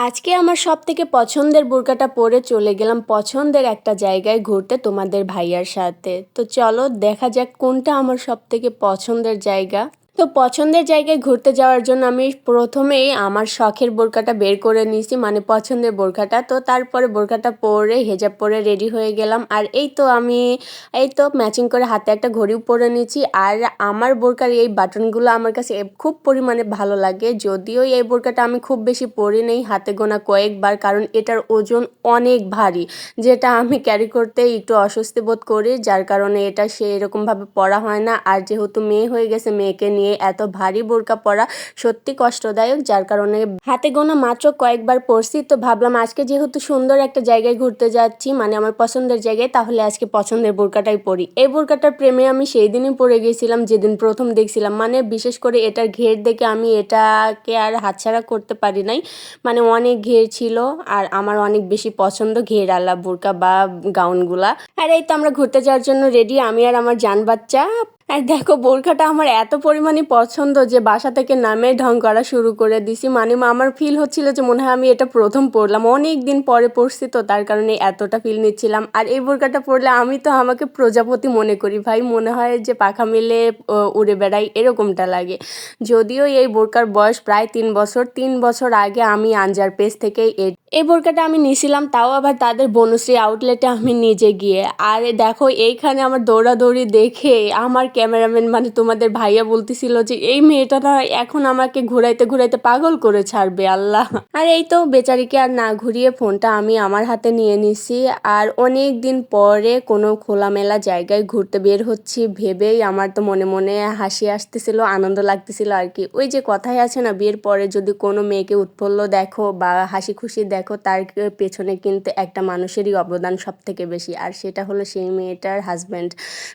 আজকে আমার সব থেকে পছন্দের বোরকাটা পরে চলে গেলাম পছন্দের একটা জায়গায় ঘুরতে তোমাদের ভাইয়ার সাথে। তো চলো দেখা যাক কোনটা আমার সব থেকে পছন্দের জায়গা। তো পছন্দের জায়গায় ঘুরতে যাওয়ার জন্য আমি প্রথমেই আমার শখের বোরকাটা বের করে নিয়েছি মানে পছন্দের বোরকাটা তো তারপরে বোরকাটা পরে, হেজাব পরে রেডি হয়ে গেলাম। আর এই তো আমি, এই তো ম্যাচিং করে হাতে একটা ঘড়িও পরে নিয়েছি। আর আমার বোরকার এই বাটনগুলো আমার কাছে খুব পরিমাণে ভালো লাগে। যদিও এই বোরকাটা আমি খুব বেশি পরি নেই হাতে গোনা কয়েকবার, কারণ এটার ওজন অনেক ভারী, যেটা আমি ক্যারি করতে একটু অস্বস্তি বোধ করি। যার কারণে এটা সেরকমভাবে পরা হয় না। আর যেহেতু মেয়ে হয়ে গেছে, মেয়েকে নিয়ে এত ভারী বোরকা পরা সত্যি কষ্টদায়ক, যার কারণে হাতে গোনা মাত্র কয়েকবার পরছি। তো ভাবলাম আজকে যেহেতু সুন্দর একটা জায়গায় ঘুরতে যাচ্ছি মানে আমার পছন্দের জায়গায়, তাহলে আজকে পছন্দের বোরকাটাই পরি। এই বোরকাটার প্রেমে আমি সেই দিনই পরে গেছিলাম, যেদিন প্রথম দেখছিলাম। মানে বিশেষ করে এটার ঘের দেখে আমি এটাকে আর হাতছাড়া করতে পারি নাই। মানে অনেক ঘের ছিল, আর আমার অনেক বেশি পছন্দ ঘের আলা বোরকা বা গাউনগুলা। আর এই তো আমরা ঘুরতে যাওয়ার জন্য রেডি আমি আর আমার জান বাচ্চা। আর দেখো, বোরখাটা আমার এত পরিমাণে পছন্দ যে বাসা থেকে নামে ঢং করা শুরু করে দিছি। মানে আমার ফিল হচ্ছিল যে মনে হয় আমি এটা প্রথম পরলাম। অনেক দিন পরে পরছি তো, তার কারণে এতটা ফিল নিচ্ছিলাম। আর এই বোরখাটা পরলে আমি তো আমাকে প্রজাপতি মনে করি। ভাই, মনে হয় যে পাখা মেলে উড়ে বেড়াই, এরকমটা লাগে। যদিও এই বোরকার বয়স প্রায় তিন বছর তিন বছর আগে আমি আনজার পেজ থেকে এই বোরকাটা আমি নিয়েছিলাম তাও আবার তাদের বনশ্রী আউটলেটে আমি নিজে গিয়ে। আর দেখো, এইখানে আমার দৌড়াদৌড়ি দেখে আমার ক্যামেরাম্যান মানে তোমাদের ভাইয়া বলতেছিল যে, এই মেয়েটা না এখন আমাকে ঘুরাইতে ঘুরাইতে পাগল করে ছাড়বে, আল্লাহ। আর এই তো বেচারিকে আর না ঘুরিয়ে ফোনটা আমি আমার হাতে নিয়ে নিছি। আর অনেক দিন পরে কোনো খোলামেলা জায়গায় ঘুরতে বের হচ্ছি ভেবেই আমার তো মনে মনে হাসি আসতেছিল, আনন্দ লাগতেছিল আর কি। ওই যে কথাই আছে না, বিয়ের পরে যদি কোনো মেয়েকে উৎফুল্ল দেখো বা হাসি খুশি দেখো, তার পেছনে কিন্তু একটা মানুষেরই অবদান সব থেকে বেশি। আর সেটা হলো সেই মেয়েটার হাজব্যান্ড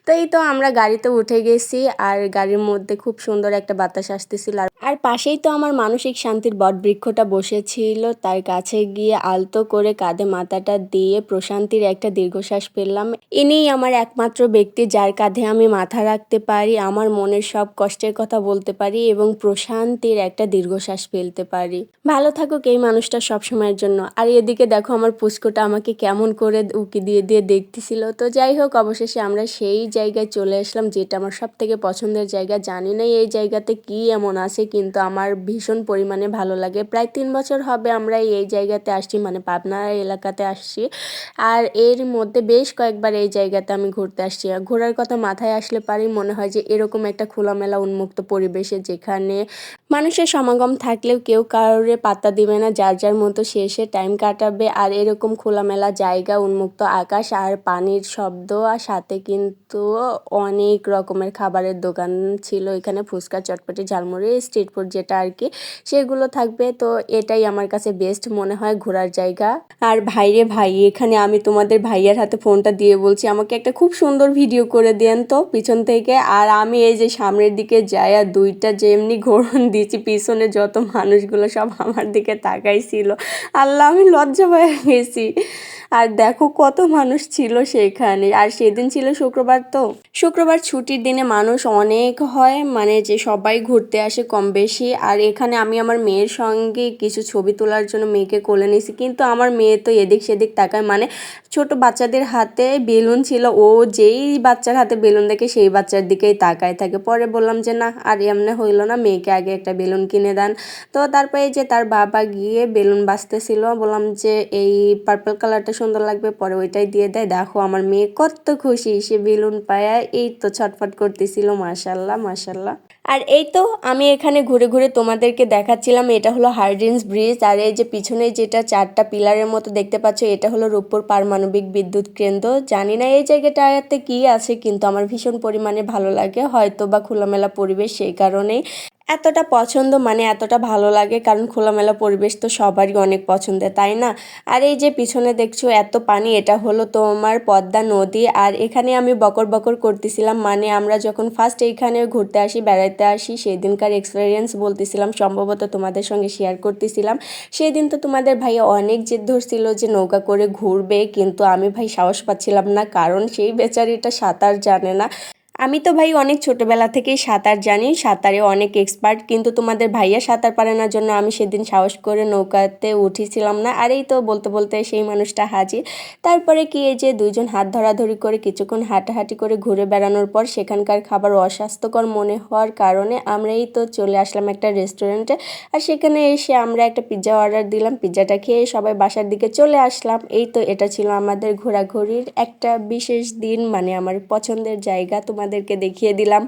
তো এই তো আমরা গাড়িতে উঠে গেছি আর গাড়ির মধ্যে খুব সুন্দর একটা বাতাস আসতেছিল। আর পাশেই তো আমার মানসিক শান্তির বট বৃক্ষটা বসেছিল। তার কাছে গিয়ে আলতো করে কাঁধে মাথাটা দিয়ে প্রশান্তির একটা দীর্ঘশ্বাস ফেললাম। ইনিই আমার একমাত্র ব্যক্তি যার কাঁধে আমি মাথা রাখতে পারি, আমার মনের সব কষ্টের কথা বলতে পারি এবং প্রশান্তির একটা দীর্ঘশ্বাস ফেলতে পারি। ভালো থাকুক এই মানুষটা সব সময়ের জন্য। আর এদিকে দেখো আমার পুষ্কটা আমাকে কেমন করে উকি দিয়ে দিয়ে দেখতেছিল। তো যাই হোক, অবশেষে আমরা সেই জায়গায় চলে আসলাম যেটা আমার সব থেকে পছন্দের জায়গা, জানি না এই জায়গাতে কি এমন আছে, কিন্তু আমার ভীষণ পরিমাণে ভালো লাগে। প্রায় তিন বছর হবে আমরা এই জায়গাতে আসছি মানে পাবনা এলাকাতে আসছি। আর এর মধ্যে বেশ কয়েকবার এই জায়গাতে আমি ঘুরতে আসছি। ঘোরার কথা মাথায় আসলে পারি মনে হয় যে, এরকম একটা খোলামেলা উন্মুক্ত পরিবেশে যেখানে মানুষের সমাগম থাকলেও কেউ কারোরে পাত্তা দিবে না, যার যার মতো শেষে টাইম কাটাবে। আর এরকম খোলামেলা জায়গা, উন্মুক্ত আকাশ আর পানির শব্দ, আর সাথে কিন্তু অনেক রকমের খাবারের দোকান ছিল, এখানে ফুচকা, চটপটি, ঝালমুড়ি, স্ট্রিট ফুড যেটা আর কি, সেগুলো থাকবে। তো এটাই আমার কাছে বেস্ট মনে হয় ঘোরার জায়গা। আর ভাইরে ভাই, এখানে আমি তোমাদের ভাইয়ার হাতে ফোনটা দিয়ে বলছি, আমাকে একটা খুব সুন্দর ভিডিও করে দেন তো পিছন থেকে। আর আমি এই যে সামনের দিকে যাই আর দুইটা যেমনি ঘোরন দিয়েছি পিছনে যত মানুষগুলো সব আমার দিকে তাকাইছিল। আল্লাহ, আমি লজ্জা পেয়ে গেছি। আর দেখো কত মানুষ ছিল সেখানে। আর সেদিন ছিল শুক্রবার তো। শুক্রবার ছুটির দিনে মানুষ অনেক হয় মানে যে সবাই ঘুরতে আসে কম বেশি। আর এখানে আমি আমার মেয়ের সঙ্গে কিছু ছবি তোলার জন্য মেয়েকে কোলে নিয়েছি। কিন্তু আমার মেয়ে তো এদিক সেদিক তাকায়। মানে ছোট বাচ্চাদের হাতে বেলুন ছিল, ও যেই বাচ্চার হাতে বেলুন দেখে সেই বাচ্চার দিকেই তাকায় থাকে। পরে বললাম যে, না, আর এমনি হইল না, মেয়েকে আগে একটা বেলুন কিনে দেন। তো তারপরে যে তার বাবা গিয়ে বেলুন বাঁচতেছিল, বললাম যে, এই পার্পল কালারটা সুন্দর লাগবে, পরে ওইটাই দিয়ে দেয়। দেখো, আমার মেয়ে কত খুশি, সে বেলুন পায়া এই তো ছটফট করতেছিল মাসাল্লাহ মাসাল্লাহ আর এই তো আমি এখানে ঘুরে ঘুরে তোমাদেরকে দেখাচ্ছিলাম, এটা হলো হার্ডিন্স ব্রিজ, আর এই যে পিছনে যেটা চারটা পিলারের মতো দেখতে পাচ্ছ, এটা হলো রূপপুর পারমাণবিক বিদ্যুৎ কেন্দ্র। জানি না এই জায়গাটাতে কি আছে, কিন্তু আমার ভীষণ পরিমাণে ভালো লাগে হয়তো বা খোলামেলা পরিবেশ সেই কারণেই। এতটা পছন্দ মানে এতটা ভালো লাগে, কারণ খোলামেলা পরিবেশ তো সবারই অনেক পছন্দের, তাই না? আর এই যে পিছনে দেখছ এত পানি, এটা হলো তোমার পদ্মা নদী। আর এখানে আমি বকর বকর করতেছিলাম মানে আমরা যখন ফার্স্ট এইখানে ঘুরতে আসি, বেড়াইতে আসি সেই দিনকার এক্সপিরিয়েন্স বলতেছিলাম, সম্ভবত তোমাদের সঙ্গে শেয়ার করতেছিলাম। সেই দিন তো তোমাদের ভাইয়া অনেক জেদ ধরছিল যে নৌকা করে ঘুরবে, কিন্তু আমি ভাই সাহস পাচ্ছিলাম না, কারণ সেই বেচারিটা সাঁতার জানে না। আমি তো ভাই অনেক ছোটবেলা থেকেই সাঁতার জানি সাঁতারে অনেক এক্সপার্ট কিন্তু তোমাদের ভাইয়া সাঁতার পারে না জন্য আমি সেদিন সাহস করে নৌকাতে উঠেছিলাম না। আর এই তো বলতে বলতে সেই মানুষটা হাজির। তারপরে কি এই যে দুইজন হাত ধরাধরি করে কিছুক্ষণ হাঁটাহাঁটি করে ঘুরে বেড়ানোর পর সেখানকার খাবার অস্বাস্থ্যকর মনে হওয়ার কারণে আমরা এই তো চলে আসলাম একটা রেস্টুরেন্টে আর সেখানে এসে আমরা একটা পিৎজা অর্ডার দিলাম পিৎজাটা খেয়ে সবাই বাসার দিকে চলে আসলাম। এই তো এটা ছিল আমাদের ঘোরাঘুরির একটা বিশেষ দিন মানে আমার পছন্দের জায়গা তোমাদেরকে দেখিয়ে দিলাম।